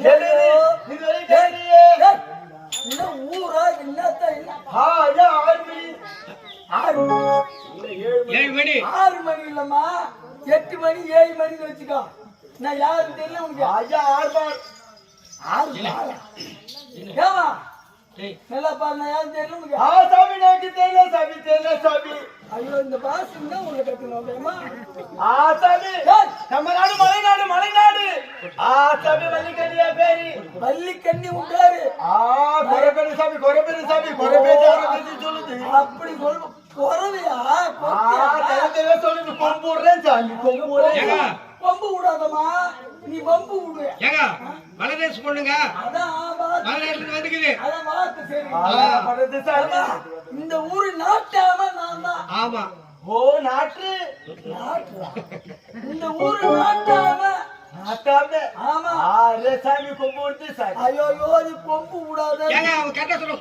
என்னது? இதுவரை கேட்கலையே. என்ன ஊரா என்னத்த? ஆறு மணி. ஆறு ஏழு மணி. ஆறு மணி இல்லம்மா. எட்டு மணி ஏழு மணின்னு வச்சுக்கோ. நான் யாருக்கு தெரியல உனக்கு. ஐயா, ஆறு பால். ஆறு நல்லா பாரு நான் யாரும் தெரியல உனக்கு. ஆ, சாமி, எனக்கு தெரியல, சாமி, தெரியல, சாமி. ஐயோ இந்த பாசம் தான் உங்களை கட்டணும் ஆ, சாமி. நம்ம நாடு மலைநாடு மலைநாடு. ஆ சாமி வள்ளிக்கண்ணியா பேரு. பள்ளி கண்ணி உண்டாரு. ஆ கொரபெரு சாமி கொரபெரு சாமி கொரபேஜ் ஆரம்பிச்சு சொல்லுது. அப்படி சொல்ல ஆ தலைமையில சொல்லுது. கொம்பு விடுறேன் சாமி கொம்பு விடுறேன். ஏங்க பம்பு விடாதம்மா. நீ பம்பு விடு. ஏங்க மலதேஷ் பொண்ணுங்க. அதான். மலதேஷ்ல வந்துக்குது. இந்த ஊரு நாட்டாம நான் தான் ஆமா. ஓ நாட்டு நாட்டுடா. நாட்டாம ஆமா. சாமி கொம்பு சாமி. ஐயோ நீ கொம்பு விடாத. கட்ட சொல்ல